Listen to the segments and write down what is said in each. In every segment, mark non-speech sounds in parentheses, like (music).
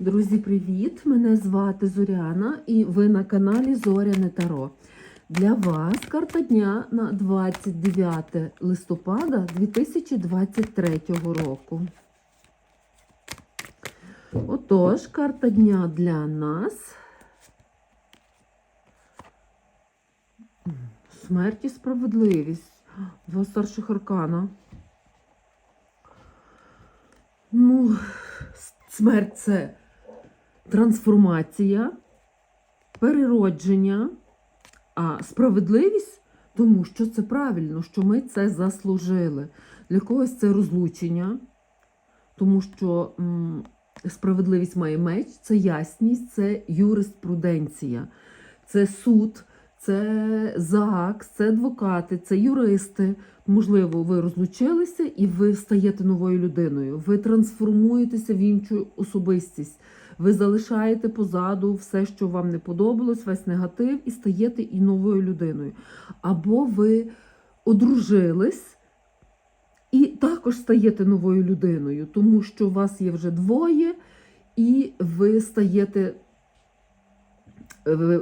Друзі, привіт! Мене звати Зоряна і ви на каналі Зоряне Таро. Для вас карта дня на 29 листопада 2023 року. Отож, карта дня для нас. Смерть і справедливість. Два старших аркана. Ну, смерть це трансформація, переродження, а справедливість, тому що це правильно, що ми це заслужили. Для когось це розлучення, тому що м, справедливість має меч, це ясність, це юриспруденція, це суд, це ЗАГС, це адвокати, це юристи. Можливо, ви розлучилися і ви стаєте новою людиною. Ви трансформуєтеся в іншу особистість. Ви залишаєте позаду все, що вам не подобалось, весь негатив, і стаєте і новою людиною. Або ви одружились і також стаєте новою людиною, тому що у вас є вже двоє, і ви стаєте. Ви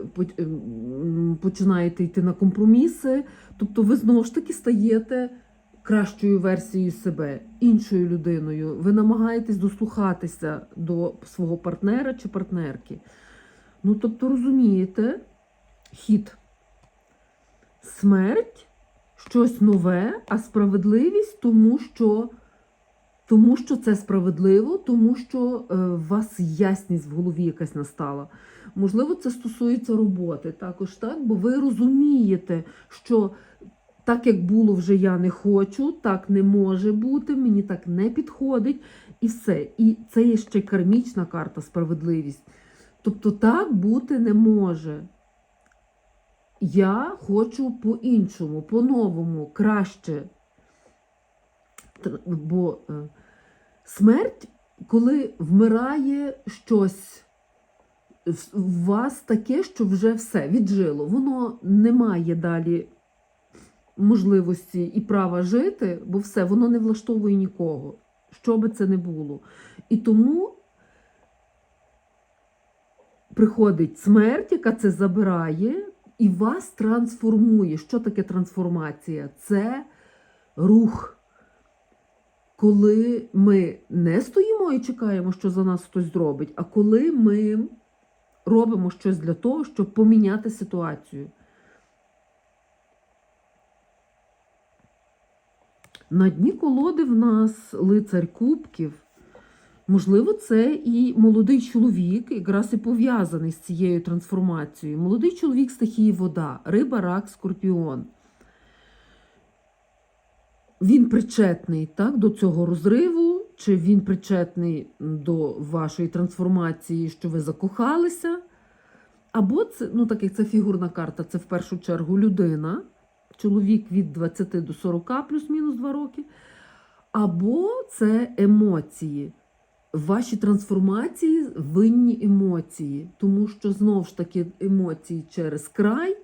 починаєте йти на компроміси, тобто ви знову ж таки стаєте кращою версією себе, іншою людиною. Ви намагаєтесь дослухатися до свого партнера чи партнерки. Ну, тобто, розумієте, хід. Смерть щось нове, а справедливість, тому що, тому що це справедливо, тому що е, у вас ясність в голові якась настала. Можливо, це стосується роботи також, так? Бо ви розумієте, що так як було вже я не хочу, так не може бути, мені так не підходить, і все. І це є ще кармічна карта справедливість. Тобто так бути не може. Я хочу по-іншому, по-новому, краще. Бо е, смерть, коли вмирає щось в вас таке, що вже все віджило. Воно не має далі можливості і права жити, бо все, воно не влаштовує нікого, що би це не було. І тому приходить смерть, яка це забирає, і вас трансформує. Що таке трансформація? Це рух. Коли ми не стоїмо і чекаємо, що за нас хтось зробить, а коли ми робимо щось для того, щоб поміняти ситуацію. На дні колоди в нас лицар кубків. Можливо, це і молодий чоловік, якраз і пов'язаний з цією трансформацією. Молодий чоловік стихії вода, риба, рак, скорпіон. Він причетний так, до цього розриву, чи він причетний до вашої трансформації, що ви закохалися. Або це, ну так це фігурна карта, це в першу чергу людина, чоловік від 20 до 40, плюс-мінус 2 роки. Або це емоції. В вашій трансформації винні емоції, тому що знову ж таки емоції через край,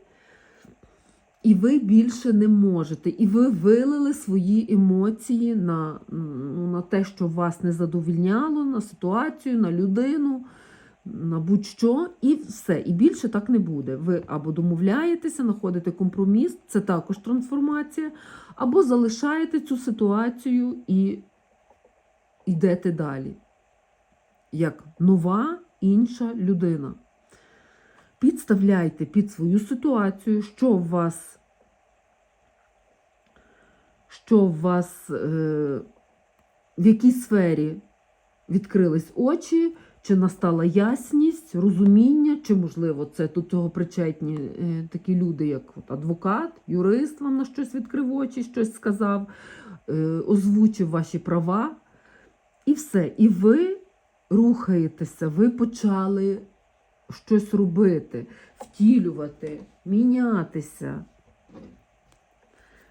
і ви більше не можете. І ви вилили свої емоції на, ну, на те, що вас не задовільняло, на ситуацію, на людину, на будь-що, і все. І більше так не буде. Ви або домовляєтеся, знаходите компроміс, це також трансформація, або залишаєте цю ситуацію і йдете далі. Як нова інша людина. Підставляйте під свою ситуацію, що у вас, що у вас е, в якій сфері відкрились очі, чи настала ясність, розуміння, чи, можливо, це до цього причетні е, такі люди, як адвокат, юрист вам на щось відкрив очі, щось сказав, е, озвучив ваші права. І все. І ви рухаєтеся, ви почали щось робити, втілювати, мінятися.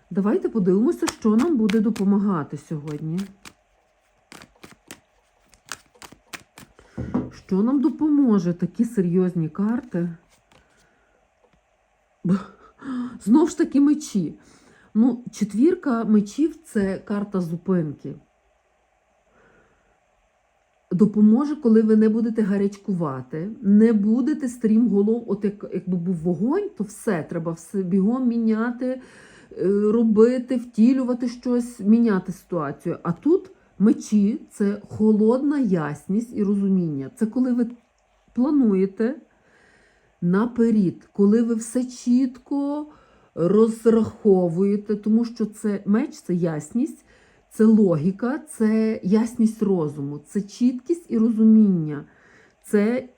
Давайте подивимося, що нам буде допомагати сьогодні. Що нам допоможе такі серйозні карти? (laughs) Знов ж таки мечі. Ну, четвірка мечів це карта зупинки. допоможе, коли ви не будете гарячкувати, не будете стрім голов, от як, якби був вогонь, то все треба все бігом міняти, е, робити, втілювати щось, міняти ситуацію. А тут мечі це холодна ясність і розуміння. Це коли ви плануєте наперед, коли ви все чітко розраховуєте, тому що це меч це ясність, це логіка, це ясність розуму, це чіткість і розуміння, це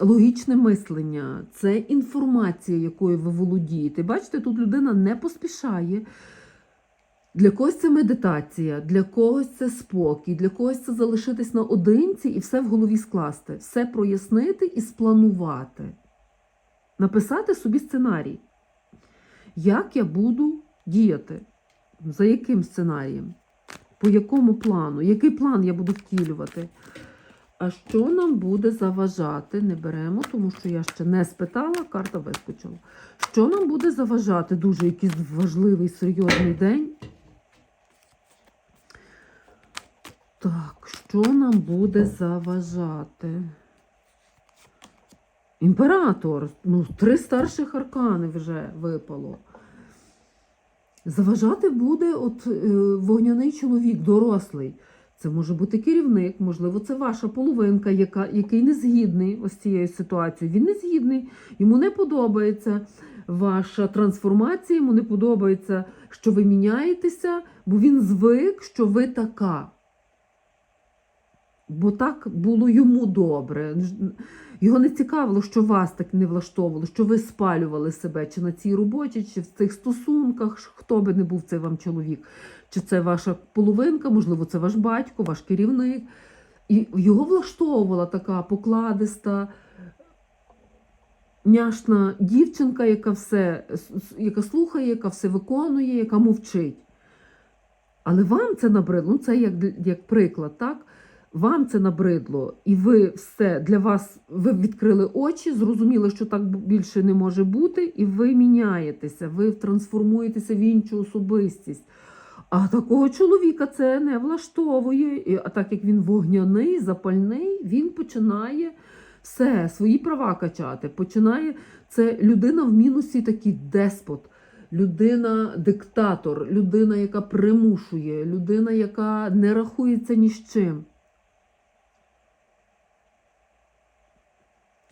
логічне мислення, це інформація, якою ви володієте. Бачите, тут людина не поспішає. Для когось це медитація, для когось це спокій, для когось це залишитись наодинці і все в голові скласти, все прояснити і спланувати. Написати собі сценарій, як я буду діяти, за яким сценарієм, по якому плану, який план я буду втілювати. А що нам буде заважати? Не беремо, тому що я ще не спитала, карта вискочила. Що нам буде заважати? Дуже якийсь важливий, серйозний день. Так, що нам буде заважати? Імператор. Ну, три старших аркани вже випало. Заважати буде от е, вогняний чоловік, дорослий. Це може бути керівник, можливо, це ваша половинка, яка, який не згідний ось цією ситуацією. Він не згідний, йому не подобається ваша трансформація, йому не подобається, що ви міняєтеся, бо він звик, що ви така. Бо так було йому добре. Його не цікавило, що вас так не влаштовувало, що ви спалювали себе чи на цій роботі, чи в цих стосунках, хто би не був цей вам чоловік, чи це ваша половинка, можливо, це ваш батько, ваш керівник. І його влаштовувала така покладиста, няшна дівчинка, яка все яка слухає, яка все виконує, яка мовчить. Але вам це набридло, ну це як, як приклад, так? Вам це набридло, і ви все для вас ви відкрили очі, зрозуміли, що так більше не може бути, і ви міняєтеся, ви трансформуєтеся в іншу особистість. А такого чоловіка це не влаштовує. І, А так як він вогняний, запальний, він починає все, свої права качати. Починає це людина в мінусі такий деспот. Людина-диктатор, людина, яка примушує, людина, яка не рахується ні з чим.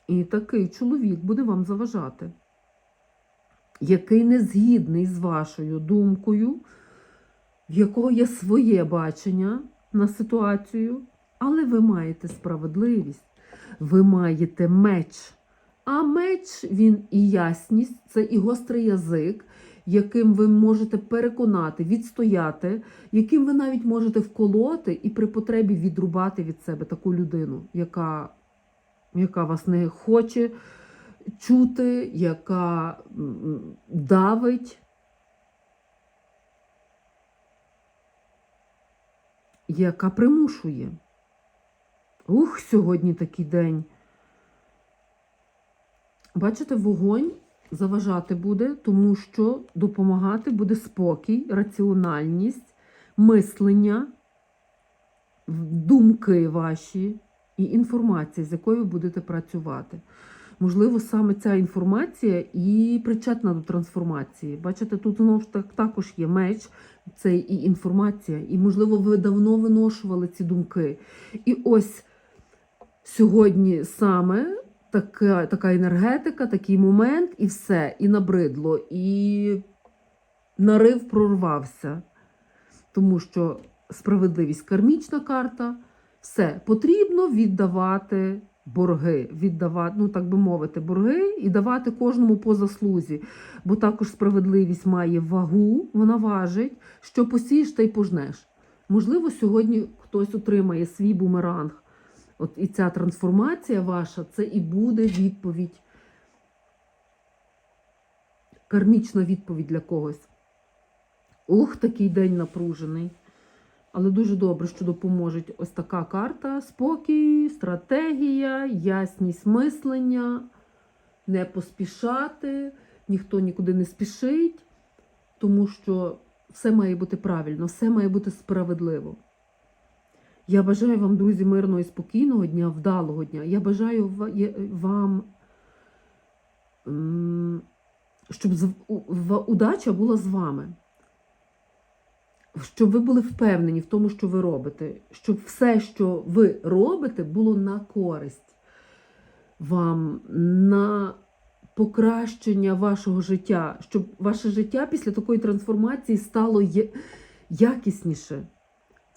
І такий чоловік буде вам заважати, який не згідний з вашою думкою, в якого є своє бачення на ситуацію, але ви маєте справедливість, ви маєте меч. А меч він і ясність, це і гострий язик, яким ви можете переконати, відстояти, яким ви навіть можете вколоти і при потребі відрубати від себе таку людину, яка яка вас не хоче чути, яка давить, яка примушує. Ух, сьогодні такий день. Бачите, вогонь заважати буде, тому що допомагати буде спокій, раціональність, мислення, думки ваші і інформація, з якою ви будете працювати. Можливо, саме ця інформація і причетна до трансформації. Бачите, тут знову ж так також є меч, це і інформація, і, можливо, ви давно виношували ці думки. І ось сьогодні саме така, така енергетика, такий момент, і все, і набридло, і нарив прорвався, тому що справедливість кармічна карта. Все потрібно віддавати борги, віддавати, ну так би мовити, борги і давати кожному по заслузі. Бо також справедливість має вагу, вона важить, що посієш та й пожнеш. Можливо, сьогодні хтось отримає свій бумеранг. От і ця трансформація ваша це і буде відповідь, кармічна відповідь для когось. Ух, такий день напружений. Але дуже добре, що допоможе ось така карта: спокій, стратегія, ясність мислення, не поспішати, ніхто нікуди не спішить, тому що все має бути правильно, все має бути справедливо. Я бажаю вам, друзі, мирного і спокійного дня, вдалого дня. Я бажаю вам, щоб удача була з вами. Щоб ви були впевнені в тому, що ви робите, щоб все, що ви робите, було на користь вам, на покращення вашого життя, щоб ваше життя після такої трансформації стало якісніше.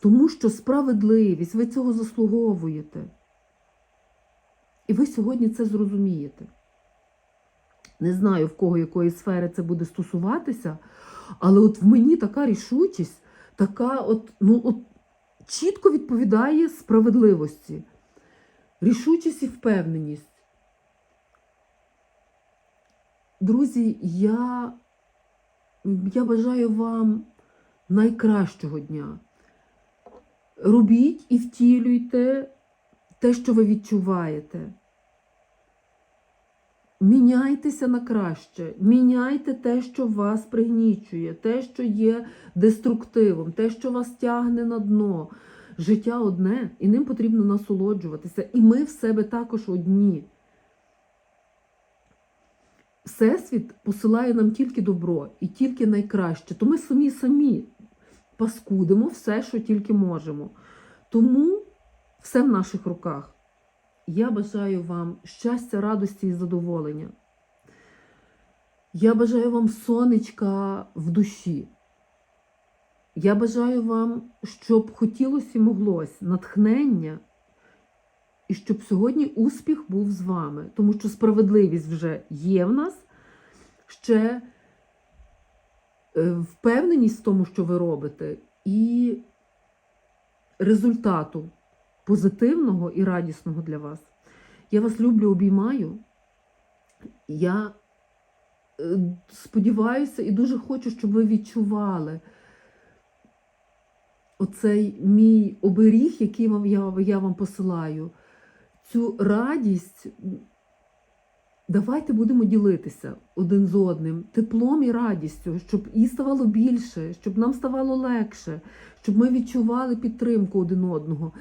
Тому що справедливість, ви цього заслуговуєте. І ви сьогодні це зрозумієте. Не знаю, в кого якої сфери це буде стосуватися, але от в мені така рішучість, така от, ну, от чітко відповідає справедливості. Рішучість і впевненість. Друзі, я, я бажаю вам найкращого дня. Робіть і втілюйте те, що ви відчуваєте. Міняйтеся на краще, міняйте те, що вас пригнічує, те, що є деструктивом, те, що вас тягне на дно. Життя одне, і ним потрібно насолоджуватися. І ми в себе також одні. Всесвіт посилає нам тільки добро і тільки найкраще. То ми самі самі паскудимо все, що тільки можемо. Тому все в наших руках. Я бажаю вам щастя, радості і задоволення. Я бажаю вам сонечка в душі. Я бажаю вам, щоб хотілося і моглось натхнення, і щоб сьогодні успіх був з вами, тому що справедливість вже є в нас. Ще е, впевненість в тому, що ви робите, і результату позитивного і радісного для вас. Я вас люблю, обіймаю. Я е, сподіваюся і дуже хочу, щоб ви відчували оцей мій оберіг, який вам, я, я вам посилаю, цю радість. Давайте будемо ділитися один з одним теплом і радістю, щоб їй ставало більше, щоб нам ставало легше, щоб ми відчували підтримку один одного.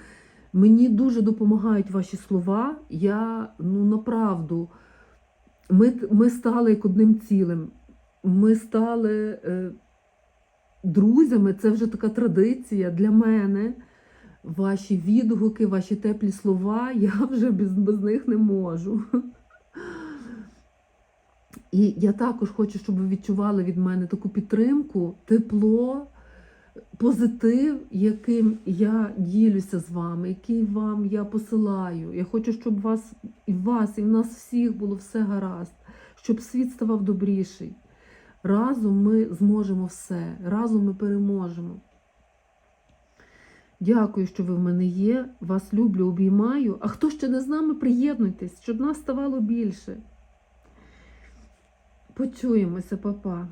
Мені дуже допомагають ваші слова. Я ну направду, ми, ми стали як одним цілим. Ми стали е, друзями. Це вже така традиція для мене. Ваші відгуки, ваші теплі слова, (laughs) я вже без, без них не можу. І я також хочу, щоб ви відчували від мене таку підтримку, тепло, позитив, яким я ділюся з вами, який вам я посилаю. Я хочу, щоб вас і вас, і в нас всіх було все гаразд, щоб світ ставав добріший. Разом ми зможемо все, разом ми переможемо. Дякую, що ви в мене є. Вас люблю, обіймаю. А хто ще не з нами, приєднуйтесь, щоб нас ставало більше. Почуємося, папа.